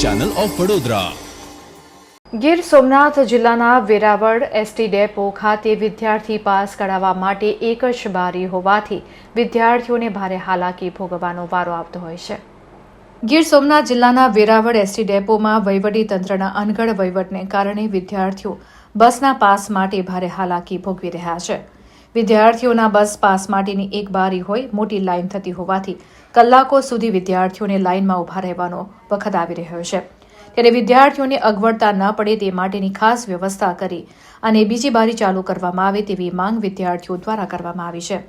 Channel of Vadodara Gir Somnath જિલ્લાના Veraval ST depot ખાતે વિદ્યાર્થી પાસ કઢાવવા માટે એક જ બારી હોવાથી વિદ્યાર્થીઓને ભારે હાલાકી ભોગવવાનો વારો આવતો હોય છે. ગીર સોમનાથ જિલ્લાના વેરાવળ એસટી ડેપોમાં વહીવટી તંત્રના અનગઢ વહીવટને કારણે વિદ્યાર્થીઓ બસના પાસ માટે ભારે હાલાકી ભોગવી રહ્યા છે. વિદ્યાર્થીઓના બસ પાસ માટેની એક બારી હોય મોટી લાઇન થતી હોવાથી કલાકો સુધી વિદ્યાર્થીઓને લાઇનમાં ઊભા રહેવાનો વખત આવી રહ્યો છે. ત્યારે વિદ્યાર્થીઓને અગવડતા ન પડે તે માટેની ખાસ વ્યવસ્થા કરી અને બીજી બારી ચાલુ કરવામાં આવે તેવી માંગ વિદ્યાર્થીઓ દ્વારા કરવામાં આવી છે.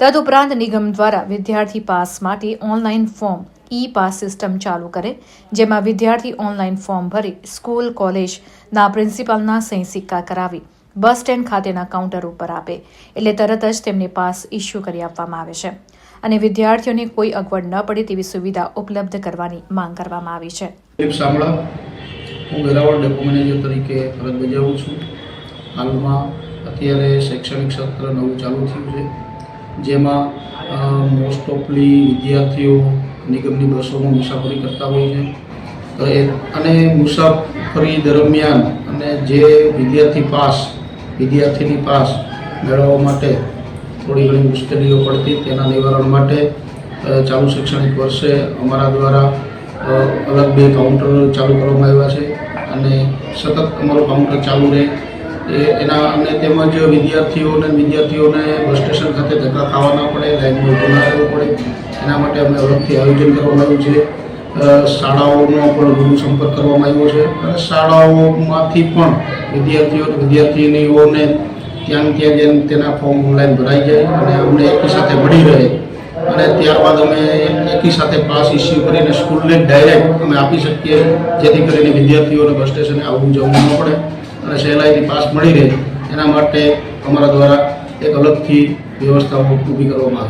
તદુપરાંત નિગમ દ્વારા વિદ્યાર્થી પાસ માટે online form E pass system ચાલુ કરે, જેમાં વિદ્યાર્થી ઓનલાઈન ફોર્મ ભરી સ્કૂલ કોલેજના પ્રિન્સિપાલના સહી સિક્કા કરાવી બસ સ્ટેન્ડ ખાતેના કાઉન્ટર ઉપર આપે, એટલે તરત જ તેમને પાસ ઇસ્યુ કરી આપવામાં આવે છે. અને વિદ્યાર્થીઓને કોઈ અગવડ ન પડે તેવી સુવિધા ઉપલબ્ધ કરવાની માંગ કરવામાં આવી છે. હું વેરાવળ ડેપો મેનેજર તરીકે ફરજ બજાવું છું. હાલમાં અત્યારે શૈક્ષણિક સત્ર નવું ચાલુ થયું છે, જેમાં મોસ્ટ ઓફલી વિદ્યાર્થીઓ નિગમની બસોમાં મુસાફરી કરતા હોય છે. અને મુસાફરી દરમિયાન અને જે વિદ્યાર્થી પાસ વિદ્યાર્થીની પાસ મેળવવા માટે થોડી ઘણી મુશ્કેલીઓ પડતી. તેના નિવારણ માટે ચાલુ શૈક્ષણિક વર્ષે અમારા દ્વારા અલગ બે કાઉન્ટર ચાલુ કરવામાં આવ્યા છે અને સતત અમારું કાઉન્ટર ચાલુ રહે. એ, એના, અને તેમજ વિદ્યાર્થીઓને વિદ્યાર્થીઓને બસ સ્ટેશન ખાતે ધક્કા ખાવા ના પડે લાઈનમાં ઊભું ના પડે. એના માટે અમે અલગથી આયોજન કરવામાં આવ્યું છે. શાળાઓનો પણ ગુરુ સંપર્ક કરવામાં આવ્યો છે અને શાળાઓમાંથી પણ વિદ્યાર્થીઓ વિદ્યાર્થીનીઓને ત્યાં ત્યાં જેમ તેના ફોર્મ ઓનલાઈન ભરાઈ જાય અને અમને એકી સાથે મળી રહે. અને ત્યારબાદ અમે એકી સાથે પાસ ઇસ્યુ કરીને સ્કૂલને ડાયરેક્ટ અમે આપી શકીએ, જેથી કરીને વિદ્યાર્થીઓને બસ સ્ટેશને આવવું જવું ન પડે અને સહેલાઈથી પાસ મળી રહે. એના માટે અમારા દ્વારા એક અલગથી વ્યવસ્થા ઊભી કરવામાં આવી.